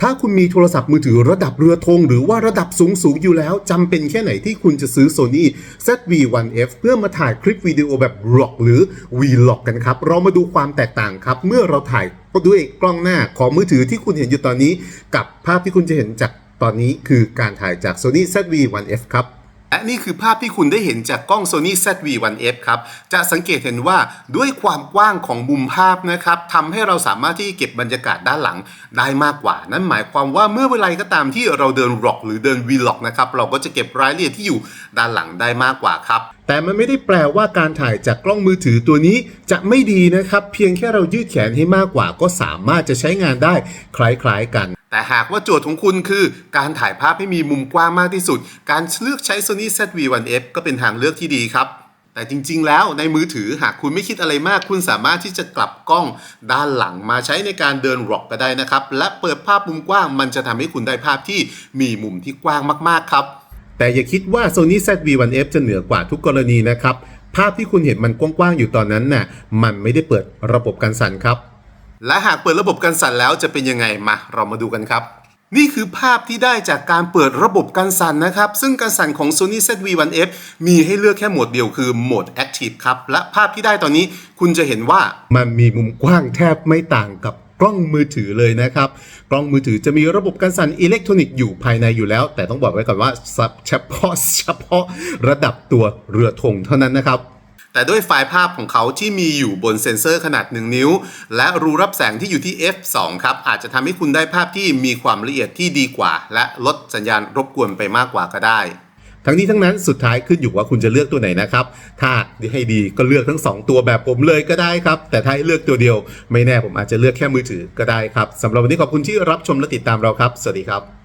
ถ้าคุณมีโทรศัพท์มือถือระดับเรือธงหรือว่าระดับสูงสูงอยู่แล้วจำเป็นแค่ไหนที่คุณจะซื้อ Sony ZV-1F เพื่อมาถ่ายคลิปวิดีโอแบบ Vlog หรือ Vlog กันครับ เรามาดูความแตกต่างครับ เมื่อเราถ่ายด้วยกล้องหน้าของมือถือที่คุณเห็นอยู่ตอนนี้ กับภาพที่คุณจะเห็นจากตอนนี้คือการถ่ายจาก Sony ZV-1F ครับ และนี่คือภาพที่คุณได้เห็นจากกล้อง Sony ZV-1F ครับ จะสังเกตเห็นว่าด้วยความกว้างของมุมภาพนะครับทำให้เราสามารถที่เก็บบรรยากาศด้านหลังได้มากกว่า นั่นหมายความว่าเมื่อเวลาก็ตามที่เราเดินร็อกหรือเดิน Vlog นะครับ เราก็จะเก็บรายละเอียดที่อยู่ด้านหลังได้มากกว่าครับ แต่มันไม่ได้แปลว่าการถ่ายจากกล้องมือถือตัวนี้จะไม่ดีนะครับ เพียงแค่เรายืดแขนให้มากกว่า ก็สามารถจะใช้งานได้คล้ายๆกัน แต่หากว่าโจทย์ของคุณคือการถ่ายภาพให้มีมุมกว้างมากที่สุด การเลือกใช้ Sony ZV-1F ก็เป็นทางเลือกที่ดีครับ แต่จริง ๆ แล้วในมือถือหากคุณไม่คิดอะไรมาก คุณสามารถที่จะกลับกล้องด้านหลังมาใช้ในการเดินร็อกก็ได้นะครับ และเปิดภาพมุมกว้างมันจะทำให้คุณได้ภาพที่มีมุมที่กว้างมากๆครับ แต่อย่าคิดว่า Sony ZV-1F จะเหนือกว่าทุกกรณีนะครับภาพที่คุณเห็นมันกว้างๆอยู่ตอนนั้นน่ะมันไม่ได้เปิดระบบกันสั่นครับ และหากเปิดระบบกันสั่นแล้วจะเป็นยังไงมาเรามาดูกันครับ นี่คือภาพที่ได้จากการเปิดระบบกันสั่นนะครับ ซึ่งกันสั่นของ Sony ZV-1F มีให้เลือกแค่โหมดเดียวคือโหมด Active ครับ และภาพที่ได้ตอนนี้คุณจะเห็นว่ามันมีมุมกว้างแทบไม่ต่างกับกล้องมือถือเลยนะครับ กล้องมือถือจะมีระบบกันสั่นอิเล็กทรอนิกส์อยู่ภายในอยู่แล้ว แต่ต้องบอกไว้ก่อนว่าเฉพาะเฉพาะระดับตัวเรือธงเท่านั้นนะครับ แต่ด้วยไฟล์ภาพของเขาที่มีอยู่บนเซ็นเซอร์ขนาด 1 นิ้ว และรูรับแสงที่อยู่ที่ f2 ครับ อาจจะทำให้คุณได้ภาพที่มีความละเอียดที่ดีกว่า และลดสัญญาณรบกวนไปมากกว่าก็ได้ ทั้งนี้ทั้งนั้นสุดท้ายขึ้นอยู่ว่าคุณจะเลือกตัวไหนนะครับ ถ้าให้ดีก็เลือกทั้ง 2 ตัวแบบผมเลยก็ได้ครับ แต่ถ้าให้เลือกตัวเดียว ไม่แน่ผมอาจจะเลือกแค่มือถือก็ได้ครับสำหรับวันนี้ขอบคุณที่รับชมและติดตามเราครับ สวัสดีครับ